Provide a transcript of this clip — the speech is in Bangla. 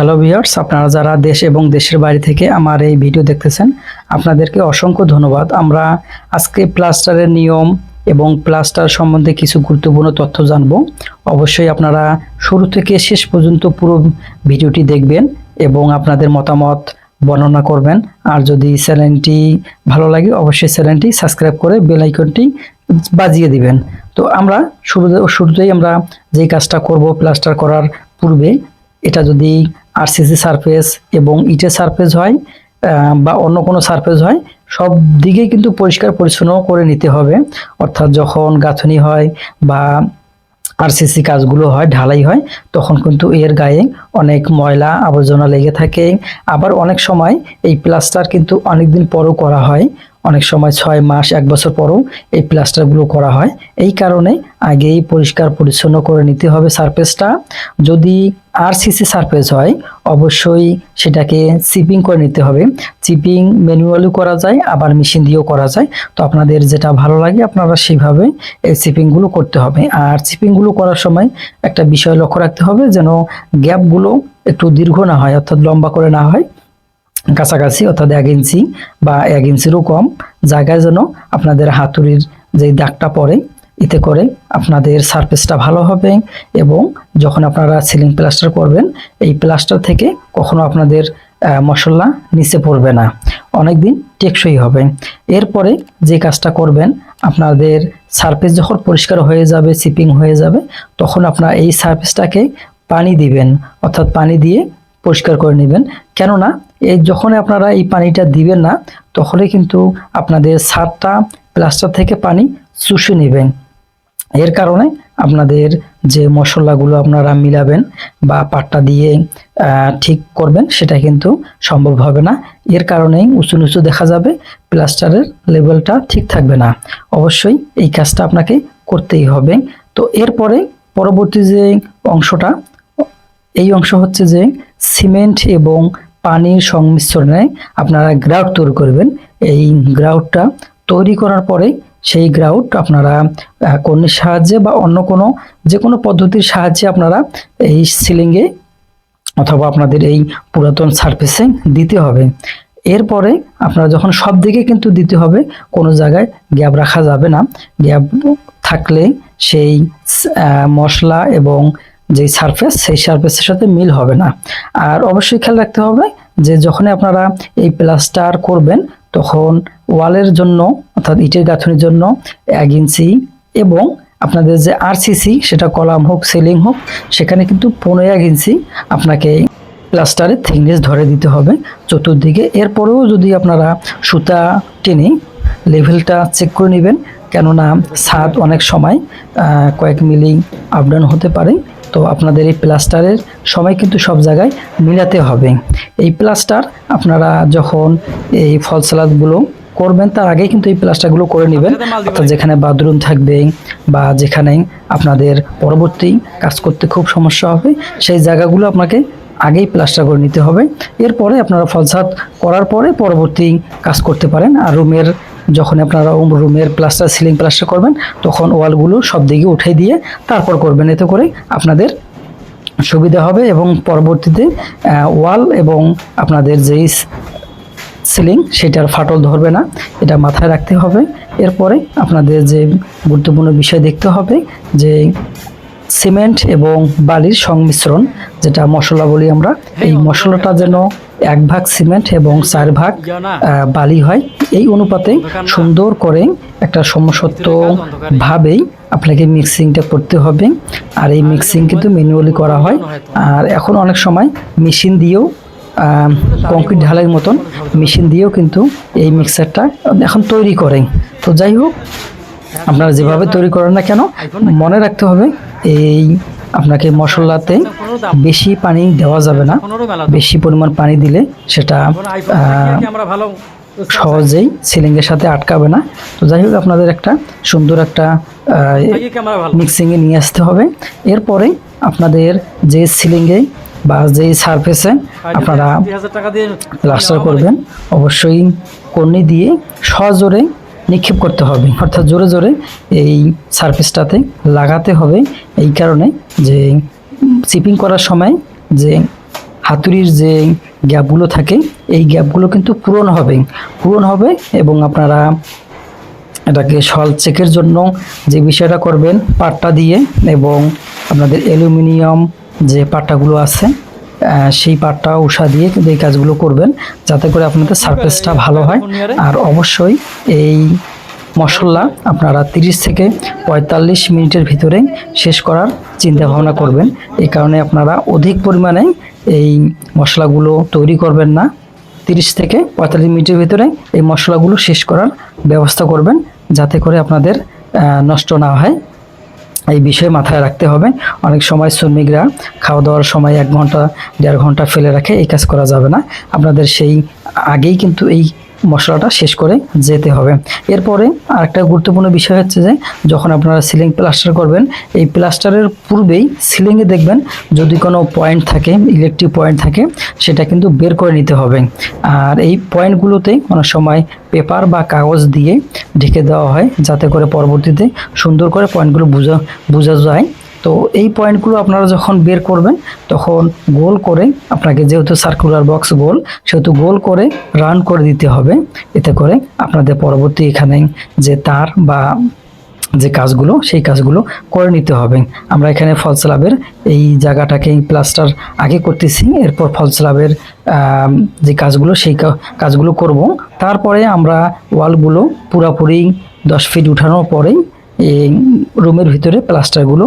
হ্যালো ভিউয়ার্স আপনারা যারা দেশ এবং দেশের বাইরে থেকে আমার এই ভিডিও দেখতেছেন, আপনাদেরকে অসংখ্য ধন্যবাদ। আমরা আজকে প্লাস্টারের নিয়ম এবং প্লাস্টার সম্বন্ধে কিছু গুরুত্বপূর্ণ তথ্য জানব। অবশ্যই আপনারা শুরু থেকে শেষ পর্যন্ত পুরো ভিডিওটি দেখবেন এবং আপনাদের মতামত বর্ণনা করবেন। আর যদি চ্যানেলটি ভালো লাগে, অবশ্যই চ্যানেলটি সাবস্ক্রাইব করে বেল আইকনটি বাজিয়ে দিবেন। তো আমরা শুরুতে শুরুতেই আমরা যেই কাজটা করব প্লাস্টার করার পূর্বে, এটা যদি আরসিসি সারফেস এবং ইটে সারফেস হয় বা অন্য কোনো সারফেস হয়, সব দিকেই কিন্তু পরিষ্কার পরিচ্ছন্ন করে নিতে হবে। অর্থাৎ যখন গাঁথনি হয় বা আরসিসি কাজগুলো হয়, ঢালাই হয়, তখন কিন্তু এর গায়ে অনেক ময়লা আবর্জনা লেগে থাকে। আবার অনেক সময় এই প্লাস্টার কিন্তু অনেকদিন পরও করা হয়। অনেক সময় ছয় মাস, এক বছর পরও এই প্লাস্টারগুলো করা হয়। এই কারণে আগেই পরিষ্কার পরিচ্ছন্ন করে নিতে হবে সারফেসটা যদি আরসিসি সারফেস হয়, অবশ্যই সেটাকে চিপিং করে নিতে হবে। চিপিং ম্যানুয়ালিও করা যায়, আবার মেশিন দিয়েও করা যায়। তো আপনাদের যেটা ভালো লাগে, আপনারা সেইভাবে এই চিপিংগুলো করতে হবে। আর চিপিংগুলো করার সময় একটা বিষয় লক্ষ্য রাখতে হবে, যেন গ্যাপগুলো একটু দীর্ঘ না হয়, অর্থাৎ লম্বা করে না হয়, কাছাকাছি, অর্থাৎ এক ইঞ্চি বা এক ইঞ্চিরও কম জায়গায় যেন আপনাদের হাতুড়ির যে দাগটা পড়ে, এতে করে আপনাদের সারফেসটা ভালো হবে এবং যখন আপনারা সিলিং প্লাস্টার করবেন, এই প্লাস্টার থেকে কখনো আপনাদের মশলা নিচে পড়বে না। অনেক দিন টেকসই হবে। এরপরে যে কাজটা করবেন, আপনাদের সারফেস যখন পরিষ্কার হয়ে যাবে সিপিং হয়ে যাবে, তখন আপনার এই সারফেসটাকে পানি দিবেন, অর্থাৎ পানি দিয়ে পরিষ্কার করে নেবেন। কেননা এই যখন আপনারা এই পানিটা দিবেন না, তখনই কিন্তু আপনাদের সারটা প্লাস্টার থেকে পানি চুষে নেবেন। এর কারণে আপনাদের যে মশলাগুলো আপনারা মিলাবেন বা পাটটা দিয়ে ঠিক করবেন, সেটা কিন্তু সম্ভব হবে না। এর কারণেই উঁচু নিচু দেখা যাবে, প্লাস্টারের লেভেলটা ঠিক থাকবে না। অবশ্যই এই কাজটা আপনাকে করতেই হবে। তো এরপরে পরবর্তী যে অংশটা এই অংশ হচ্ছে যে সিমেন্ট এবং পানির সংমিশ্রণে আপনারা গ্রাউট তৈরি করবেন। এই গ্রাউটটা তৈরি করার পরে সেই গ্রাউট আপনারা আহ, কর্নির সাহায্যে বা অন্য কোনো যে কোনো পদ্ধতির সাহায্যে আপনারা এই সিলিংয়ে অথবা আপনাদের এই পুরাতন সারফেসে দিতে হবে। এরপরে আপনারা যখন সব দিকে কিন্তু দিতে হবে কোনো জায়গায় গ্যাপ রাখা যাবে না। গ্যাপ থাকলে সেই মশলা এবং যে সারফেস সেই সারফেসের সাথে মিল হবে না। আর অবশ্যই খেয়াল রাখতে হবে যে যখনই আপনারা এই প্লাস্টার করবেন, তখন ওয়ালের জন্য, অর্থাৎ ইটের গাঁথনির জন্য এক ইঞ্চি এবং আপনাদের যে আরসিসি সেটা কলাম হোক সিলিং হোক, সেখানে কিন্তু পনেরো এক ইঞ্চি আপনাকে প্লাস্টারের থিকনেস ধরে দিতে হবে। চতুর্দিকে এরপরেও যদি আপনারা সুতা টেনে লেভেলটা চেক করে নেবেন, কেননা ছাদ অনেক সময় কয়েক মিলি আপ ডাউন হতে পারে। তো আপনাদের এই প্লাস্টারের সময় কিন্তু সব জায়গায় মিলাতে হবে। এই প্লাস্টার আপনারা যখন এই ফল সালাদগুলো করবেন তার আগে কিন্তু এই প্লাস্টারগুলো করে নেবেন। অর্থাৎ যেখানে বাথরুম থাকবে বা যেখানে আপনাদের পরবর্তী কাজ করতে খুব সমস্যা হবে সেই জায়গাগুলো আপনাকে আগেই প্লাস্টার করে নিতে হবে। এরপরে আপনারা ফলসাদ করার পরে পরবর্তী কাজ করতে পারেন। আর রুমের যখন আপনারা রুমের প্লাস্টার সিলিং প্লাস্টার করবেন, তখন ওয়ালগুলো সব দিকে উঠে দিয়ে তারপর করবেন। এতে করে আপনাদের সুবিধা হবে এবং পরবর্তীতে ওয়াল এবং আপনাদের যেই সিলিং সেটার ফাটল ধরবে না। এটা মাথায় রাখতে হবে। এরপরে আপনাদের যে গুরুত্বপূর্ণ বিষয় দেখতে হবে যে সিমেন্ট এবং বালির সংমিশ্রণ, যেটা মশলা বলি আমরা। এই মশলাটা যেন এক ভাগ সিমেন্ট এবং চার ভাগ বালি হয়, এই অনুপাতে সুন্দর করে একটা সমসত্ব ভাবেই আপনাকে মিক্সিংটা করতে হবে। আর এই মিক্সিং কিন্তু ম্যানুয়ালি করা হয়। আর এখন অনেক সময় মেশিন দিয়েও কংক্রিট ঢালাইয়ের মতন মেশিন দিয়েও কিন্তু এই মিক্সারটা এখন তৈরি করে তো যাই হোক, আপনারা যেভাবে তৈরি করেন না কেন, মনে রাখতে হবে এই আপনাকে মশলাতে বেশি পানি দেওয়া যাবে না। বেশি পরিমাণ পানি দিলে সেটা সহজেই সিলিংয়ের সাথে আটকাবে না। তো যাই হোক আপনাদের একটা সুন্দর একটা মিক্সিংয়ে নিয়ে আসতে হবে। এরপরে আপনাদের যে সিলিংয়ে বা যে সারফেসে আপনারা প্লাস্টার করবেন অবশ্যই কর্নি দিয়ে সজোরে নিক্ষেপ করতে হবে। অর্থাৎ জোরে জোরে এই সারফেসটাতে লাগাতে হবে। এই কারণে যে চিপিং করার সময় যে হাতুড়ির যে গ্যাপগুলো থাকে, এই গ্যাপগুলো কিন্তু পূরণ হবে। পূরণ হবে এবং আপনারা এটাকে সল চেকের জন্য যে বিষয়টা করবেন, পাটটা দিয়ে এবং আপনাদের অ্যালুমিনিয়াম যে পাট্টাগুলো আছে সেই পাটটা উষা দিয়ে কিন্তু এই কাজগুলো করবেন যাতে করে আপনাদের সারফেসটা ভালো হয়। আর অবশ্যই এই মশলা আপনারা 30 থেকে পঁয়তাল্লিশ মিনিটের ভিতরে শেষ করার চিন্তা ভাবনা করবেন। এই কারণে আপনারা অধিক পরিমাণে এই মশলাগুলো তৈরি করবেন না। তিরিশ থেকে পঁয়তাল্লিশ মিনিটের ভিতরে এই মশলাগুলো শেষ করার ব্যবস্থা করবেন যাতে করে আপনাদের নষ্ট না হয়। এই বিষয়ে মাথায় রাখতে হবে। অনেক সময় শ্রমিকরা খাওয়া দাওয়ার সময় এক ঘণ্টা, দেড় ঘণ্টা ফেলে রাখে এই কাজ করা যাবে না। আপনাদের সেই আগেই কিন্তু এই মশলাটা শেষ করে যেতে হবে। এরপরে আরেকটা গুরুত্বপূর্ণ বিষয় হচ্ছে যে, যখন আপনারা সিলিং প্লাস্টার করবেন, এই প্লাস্টারের পূর্বেই সিলিংয়ে দেখবেন যদি কোনো পয়েন্ট থাকে, ইলেকট্রিক পয়েন্ট থাকে, সেটা কিন্তু বের করে নিতে হবে। আর এই পয়েন্টগুলোতে অনেক সময় পেপার বা কাগজ দিয়ে ঢেকে দেওয়া হয়, যাতে করে পরবর্তীতে সুন্দর করে পয়েন্টগুলো বোঝা বোঝা যায়। তো এই পয়েন্টগুলো আপনারা যখন বের করবেন, তখন গোল করে আপনাকে যেহেতু সার্কুলার বক্স গোল, সেহেতু গোল করে রান করে দিতে হবে। এতে করে আপনাদের পরবর্তী এখানে যে তার বা যে কাজগুলো, সেই কাজগুলো করে নিতে হবে। আমরা এখানে ফলস লাভের এই জায়গাটাকে প্লাস্টার আগে করতেছি, এরপর ফলস লাভের যে কাজগুলো, সেই কাজগুলো করব। তারপরে আমরা ওয়ালগুলো পুরাপুরি দশ ফিট উঠানোর পরেই এই রুমের ভিতরে প্লাস্টারগুলো